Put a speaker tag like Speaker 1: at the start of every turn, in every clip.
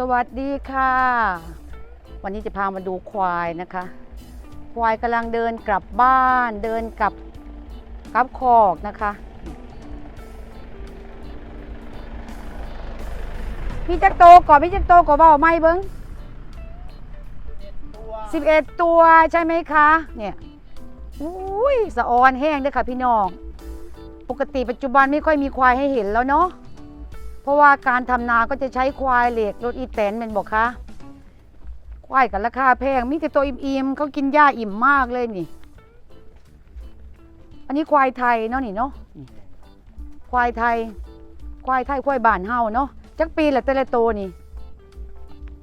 Speaker 1: สวัสดีค่ะ วันนี้จะพามาดูควายนะคะ ควายกำลังเดินกลับบ้านเดินกลับกลับคอกนะคะ พี่จักโตก่อนพี่จักโตก่อนเบาไม่เบิ้งสิบเอ็ดตัวใช่ไหมคะเนี่ยอุ้ยสะออนแห้งด้วยค่ะพี่น้อง ปกติปัจจุบันไม่ค่อยมีควายให้เห็นแล้วเนาะ เพราะว่าการทำนาก็จะใช้ควายเหล็กรถอีแตนเป็นบอกคะควายกับราคาแพงมีแต่ตัวอิ่มๆเขากินหญ้าอิ่มมากเลยนี่ อันนี้ควายไทยเนาะนี่เนาะนี่ควายไทย ควายไทยควายบ้านเฮาเนาะจักปีละแต่ละตัวนี่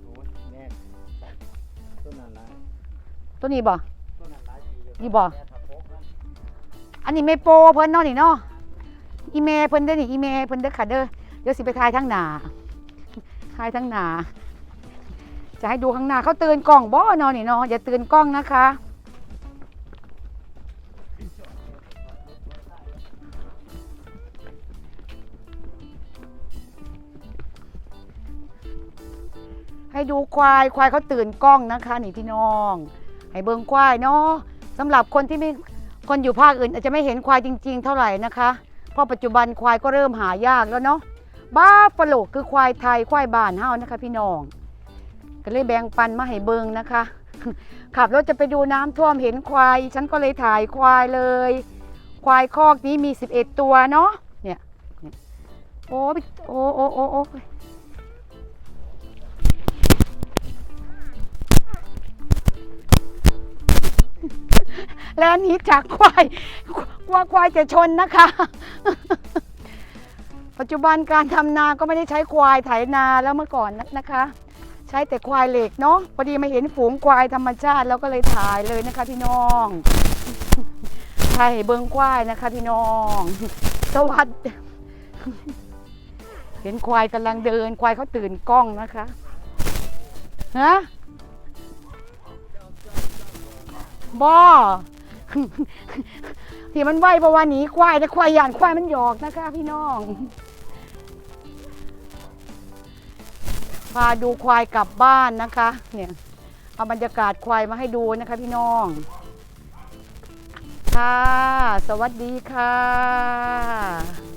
Speaker 2: โอ้ยแน่ต้นนั้นหลาย
Speaker 1: ตัวนี้บ่
Speaker 2: ต้นนั้นหลายปีอยู่
Speaker 1: นี่บ่
Speaker 2: แต่ถ้าพกมัน
Speaker 1: อันนี้ไม่โปรเพิ่นเนาะนี่เนาะอีเมเพิ่นเด้อนี่อีเมเพิ่นเด้อค่ะเด้อ เดี๋ยวสิไปทายทั้งหนาทายทั้งหนา จะให้ดูข้างหน้าเขาเตือนกล้องบ่เนาะนี่เนาะอย่าเตือนกล้องนะคะให้ดูควายควายเขาตื่นกล้องนะคะนี่พี่น้อง ให้เบิ่งควายเนาะสำหรับคนที่ไม่คนอยู่ภาคอื่น อาจจะไม่เห็นควายจริง ๆ เท่าไหร่นะคะ เพราะปัจจุบันควายก็เริ่มหายากแล้วเนาะ บ้าฟโลคือควายไทยควายบ้านเฮานะคะ พี่น้อง ก็เลยแบ่งปันมาให้เบิงนะคะ ขับรถจะไปดูน้ำท่วมเห็นควาย ฉันก็เลยถ่ายควายเลย ควายคอกนี้มี 11 ตัวเนาะเนี่ยโอ้โอ้โอ้โอ้โอ้แล้วนี้จากควายกลัวควายจะชนนะคะ ปัจจุบันการทำนาก็ไม่ได้ใช้ควายไถนาแล้วเมื่อก่อนนะคะ ใช้แต่ควายเหล็กเนาะพอดีมาเห็นฝูงควายธรรมชาติแล้วก็เลยถ่ายเลยนะคะพี่น้องให้เบิ้งควายนะคะพี่น้อง สวัสดีเห็นควายกำลังเดิน ควายเขาตื่นกล้องนะคะฮะบ่ ที่มันไหวเพราะว่าหนีควายแต่ควายหยานควายมันหยอกนะคะ พี่น้องพาดูควายกลับบ้านนะคะ เนี่ยเอาบรรยากาศควายมาให้ดูนะคะ พี่น้อง ค่ะ สวัสดีค่ะ